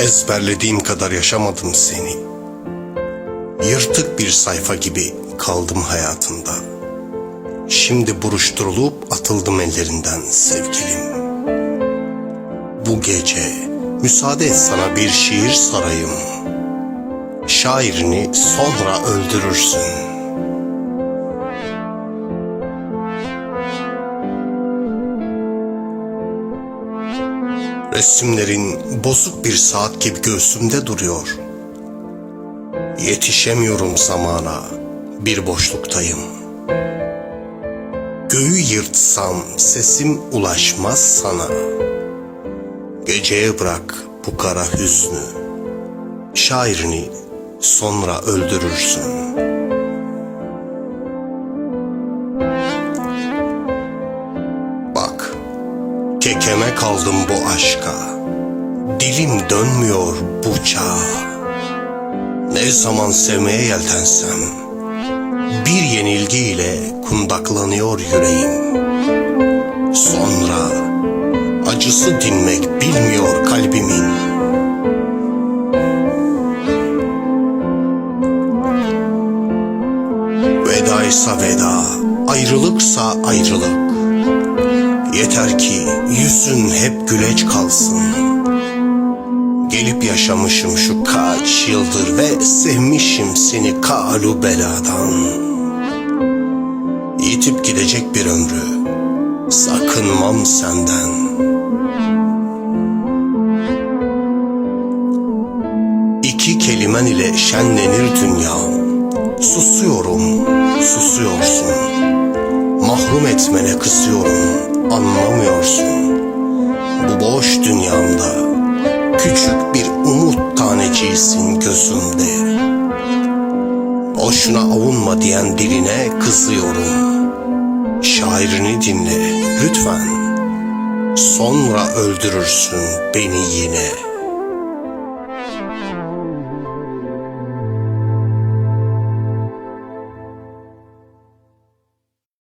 Ezberlediğim kadar yaşamadım seni. Yırtık bir sayfa gibi kaldım hayatında. Şimdi buruşturulup atıldım ellerinden sevgilim. Bu gece müsaade et sana bir şiir sarayım. Şairini sonra öldürürsün. Resimlerin bozuk bir saat gibi göğsümde duruyor. Yetişemiyorum zamana, bir boşluktayım. Göğü yırtsam sesim ulaşmaz sana. Geceye bırak bu kara hüznü. Şairini sonra öldürürsün. Kekeme kaldım bu aşka. Dilim dönmüyor bu çağa. Ne zaman sevmeye yeltensem bir yenilgiyle kundaklanıyor yüreğim. Sonra acısı dinmek bilmiyor kalbimin. Vedaysa veda, ayrılıksa ayrılık. Yüzün hep güleç kalsın. Gelip yaşamışım şu kaç yıldır ve sevmişim seni kalu beladan. Yitip gidecek bir ömrü, sakınmam senden. İki kelimen ile şenlenir dünyam. Susuyorum, susuyorsun. Mahrum etmene kısıyorum, anlamıyorsun. Bu boş dünyamda küçük bir umut tanecisin gözümde. Boşuna avunma diyen diline kızıyorum. Şairini dinle lütfen. Sonra öldürürsün beni yine.''